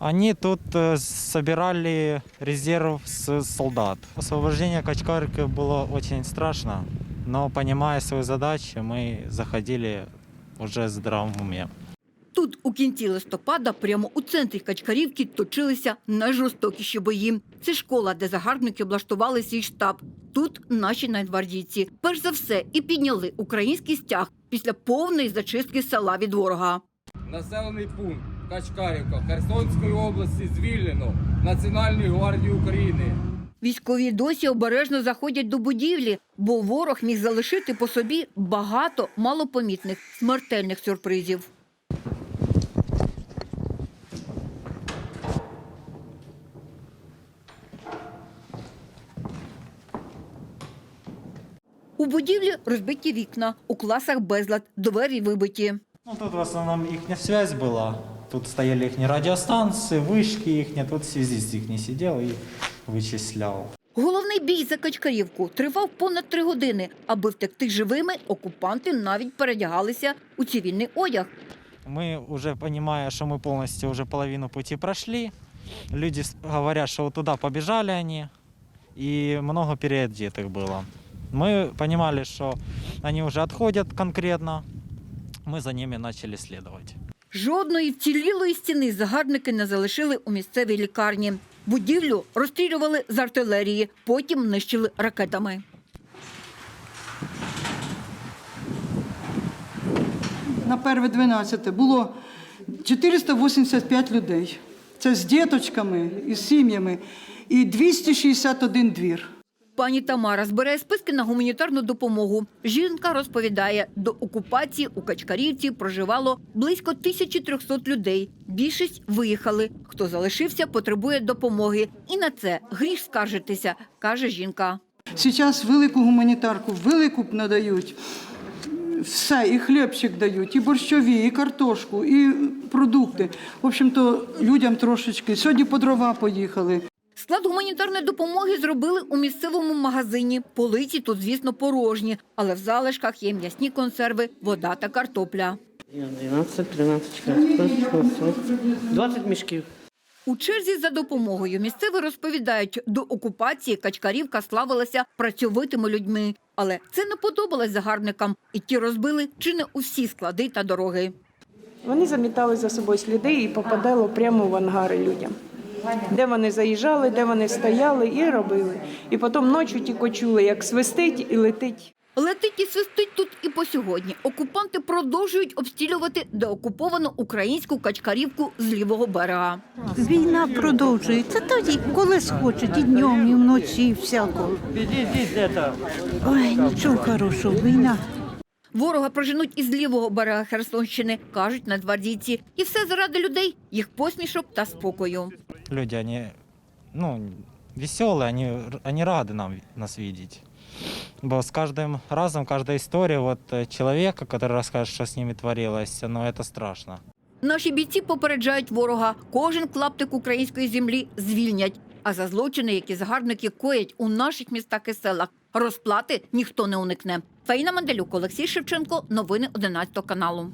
Они тут э, собирали резерв с солдат. Освобождение Качкарки было очень страшно, но понимая свою задачу, мы заходили уже в здравом уме. Тут у кінці листопада, прямо у центрі Качкарівки, точилися найжорстокіші бої. Це школа, де загарбники облаштували свій штаб. Тут наші найгвардійці. Перш за все і підняли український стяг після повної зачистки села від ворога. Населений пункт Качкарівка Херсонської області звільнено Національної гвардії України. Військові досі обережно заходять до будівлі, бо ворог міг залишити по собі багато малопомітних смертельних сюрпризів. У будівлі розбиті вікна, у класах безлад, двері вибиті. Ну, тут в основном их связь была. Тут стояли их радиостанции, вышки их, тут связист их не сидел и вычислял. Головний бій за Качкарівку тривав понад три години. Аби втекти живими, окупанти навіть передягалися у цивільний одяг. Мы уже понимая, что мы полностью уже половину пути прошли, люди с- говорят, что вот туда побежали они, и много переодетых было. Мы понимали, что они уже отходят конкретно, мы за ними начали следовать. Жодної вцілілої стіни загарбники не залишили у місцевій лікарні. Будівлю розстрілювали з артилерії, потім нищили ракетами. на перве 12 було 485 людей. Це з діточками і сім'ями, і 261 двір. Пані Тамара збирає списки на гуманітарну допомогу. Жінка розповідає, до окупації у Качкарівці проживало близько 1300 людей. Більшість виїхали. Хто залишився, потребує допомоги. І на це гріх скаржитися, каже жінка. Зараз велику гуманітарку, велику надають. Все, і хлібчик дають, і борщові, і картошку, і продукти. В общем-то, людям трошечки. Сьогодні по дрова поїхали. Склад гуманітарної допомоги зробили у місцевому магазині. Полиці тут, звісно, порожні, але в залишках є м'ясні консерви, вода та картопля. 12, 13, 14, 15, 20 мішків. У черзі за допомогою місцеві розповідають, до окупації Качкарівка славилася працьовитими людьми. Але це не подобалось загарбникам, і ті розбили чи не усі склади та дороги. Вони замітали за собою сліди і попадало прямо в ангари людям. Де вони заїжджали, де вони стояли і робили. І потім ночі тільки чули, як свистить і летить. Летить і свистить тут і по сьогодні. Окупанти продовжують обстрілювати деокуповану українську Качкарівку з лівого берега. Війна продовжується тоді, коли схочуть, і днем, і вночі, і всякого. Ой, нічого хорошого, війна. Ворога проженуть із лівого берега Херсонщини, кажуть нацгвардійці. І все заради людей, їх посмішок та спокою Люди, они, ну, веселые, они, они рады нам, нас видеть. Бо с каждым разом, каждая история вот э, человека, который расскажет, что с ними творилось, но это страшно. Наші бійці попереджають ворога, кожен клаптик української землі звільнять. А за злочини, які загарбники коять у наших містах і селах, розплати ніхто не уникне. Фаїна Манделюк, Олексій Шевченко, новини 11 каналу.